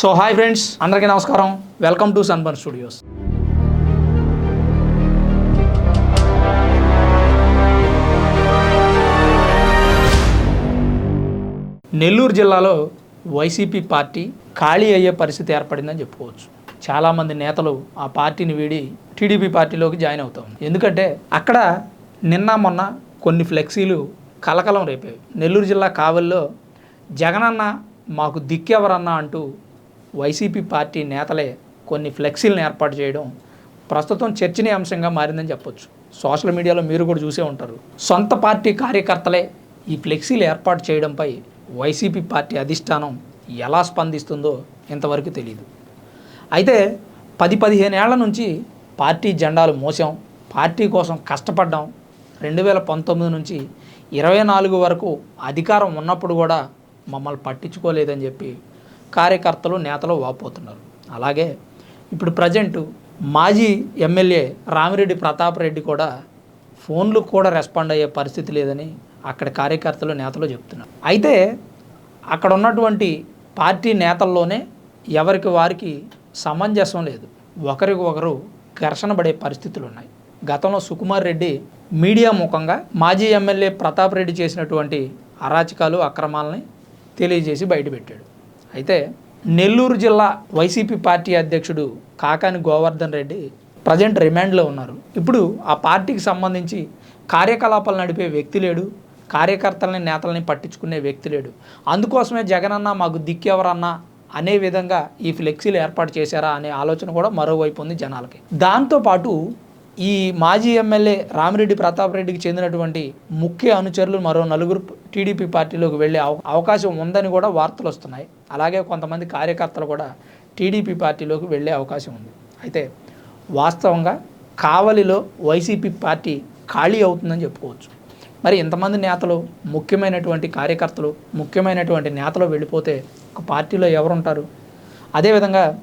So hi friends అందరికీ నమస్కారం. Welcome to Sunburn Studios. Nellore జిల్లాలో వైసీపీ పార్టీ ఖాళీ అయ్యే పరిస్థితి ఏర్పడిందని చెప్పుకోవచ్చు. చాలామంది నేతలు ఆ పార్టీని వీడి టీడీపీ పార్టీలోకి జాయిన్ అవుతాం. ఎందుకంటే అక్కడ నిన్న మొన్న కొన్ని ఫ్లెక్సీలు కలకలం రేపాయి. నెల్లూరు జిల్లా కావల్లో జగనన్న మాకు దిక్కెవరన్నా అంటూ వైసీపీ పార్టీ నేతలే కొన్ని ఫ్లెక్సీలను ఏర్పాటు చేయడం ప్రస్తుతం చర్చనీయాంశంగా మారిందని చెప్పొచ్చు. సోషల్ మీడియాలో మీరు కూడా చూసే ఉంటారు. సొంత పార్టీ కార్యకర్తలే ఈ ఫ్లెక్సీలు ఏర్పాటు చేయడంపై వైసీపీ పార్టీ అధిష్టానం ఎలా స్పందిస్తుందో ఇంతవరకు తెలియదు అయితే పది పదిహేను ఏళ్ళ నుంచి పార్టీ జెండాలు మోసాం పార్టీ కోసం కష్టపడ్డాం. రెండు వేల పంతొమ్మిది నుంచి ఇరవై నాలుగు వరకు అధికారం ఉన్నప్పుడు కూడా మమ్మల్ని పట్టించుకోలేదని చెప్పి కార్యకర్తలు నేతలు వాపోతున్నారు. అలాగే ఇప్పుడు ప్రజెంట్ మాజీ ఎమ్మెల్యే రామిరెడ్డి ప్రతాప్ రెడ్డి కూడా ఫోన్లు కూడా రెస్పాండ్ అయ్యే పరిస్థితి లేదని అక్కడ కార్యకర్తలు నేతలు చెప్తున్నారు. అయితే అక్కడ ఉన్నటువంటి పార్టీ నేతల్లోనే ఎవరికి వారికి సమంజసం లేదు. ఒకరికి ఒకరు ఘర్షణ పడే పరిస్థితులు ఉన్నాయి. గతంలో సుకుమార్ రెడ్డి మీడియా ముఖంగా మాజీ ఎమ్మెల్యే ప్రతాప్ రెడ్డి చేసినటువంటి అరాచకాలు అక్రమాలని తెలియజేసి బయటపెట్టాడు. అయితే నెల్లూరు జిల్లా వైసీపీ పార్టీ అధ్యక్షుడు కాకాని గోవర్ధన్ రెడ్డి ప్రజెంట్ రిమాండ్లో ఉన్నారు. ఇప్పుడు ఆ పార్టీకి సంబంధించి కార్యకలాపాలు నడిపే వ్యక్తి లేడు. కార్యకర్తలని నేతల్ని పట్టించుకునే వ్యక్తి లేడు. అందుకోసమే జగనన్న మాకు దిక్కెవరన్నా అనే విధంగా ఈ ఫ్లెక్సీలు ఏర్పాటు చేశారా అనే ఆలోచన కూడా మరోవైపు ఉంది జనాలకి. దాంతోపాటు ఈ మాజీ ఎమ్మెల్యే రామిరెడ్డి ప్రతాప్ రెడ్డికి చెందినటువంటి ముఖ్య అనుచరులు మరో నలుగురు టీడీపీ పార్టీలోకి వెళ్ళే అవ- అవకాశం ఉందని కూడా వార్తలు వస్తున్నాయి. అలాగే కొంతమంది కార్యకర్తలు కూడా టీడీపీ పార్టీలోకి వెళ్ళే అవకాశం ఉంది. అయితే వాస్తవంగా కావలిలో వైసీపీ పార్టీ ఖాళీ అవుతుందని చెప్పుకోవచ్చు. మరి ఇంతమంది నేతలు ముఖ్యమైనటువంటి కార్యకర్తలు ముఖ్యమైనటువంటి నేతలు వెళ్ళిపోతే ఒక పార్టీలో ఎవరుంటారు? అదేవిధంగా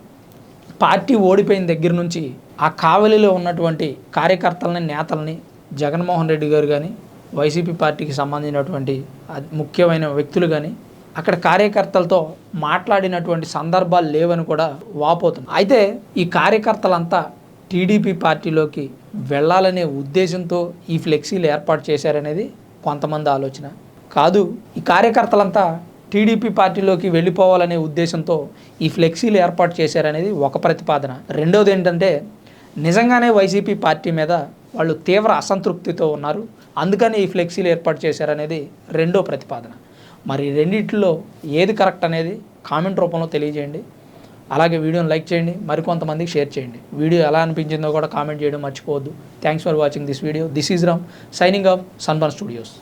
పార్టీ ఓడిపోయిన దగ్గర నుంచి ఆ కావలిలో ఉన్నటువంటి కార్యకర్తలని నేతల్ని జగన్మోహన్ రెడ్డి గారు కానీ వైసీపీ పార్టీకి సంబంధించినటువంటి ముఖ్యమైన వ్యక్తులు కానీ అక్కడ కార్యకర్తలతో మాట్లాడినటువంటి సందర్భాలు లేవని కూడా వాపోతుంది అయితే ఈ కార్యకర్తలంతా టీడీపీ పార్టీలోకి వెళ్ళాలనే ఉద్దేశంతో ఈ ఫ్లెక్సీలు ఏర్పాటు చేశారనేది కొంతమంది ఆలోచన. కాదు ఈ కార్యకర్తలంతా టీడీపీ పార్టీలోకి వెళ్ళిపోవాలనే ఉద్దేశంతో ఈ ఫ్లెక్సీలు ఏర్పాటు చేశారనేది ఒక ప్రతిపాదన. రెండోది ఏంటంటే నిజంగానే వైసీపీ పార్టీ మీద వాళ్ళు తీవ్ర అసంతృప్తితో ఉన్నారు. అందుకని ఈ ఫ్లెక్సీలు ఏర్పాటు చేశారనేది రెండో ప్రతిపాదన. మరి రెండిట్లో ఏది కరెక్ట్ అనేది కామెంట్ రూపంలో తెలియజేయండి. అలాగే వీడియోని లైక్ చేయండి మరికొంతమందికి షేర్ చేయండి. వీడియో ఎలా అనిపించిందో కూడా కామెంట్ చేయడం మర్చిపోవద్దు. Thanks for watching this video this is Ram signing off Sunburn Studios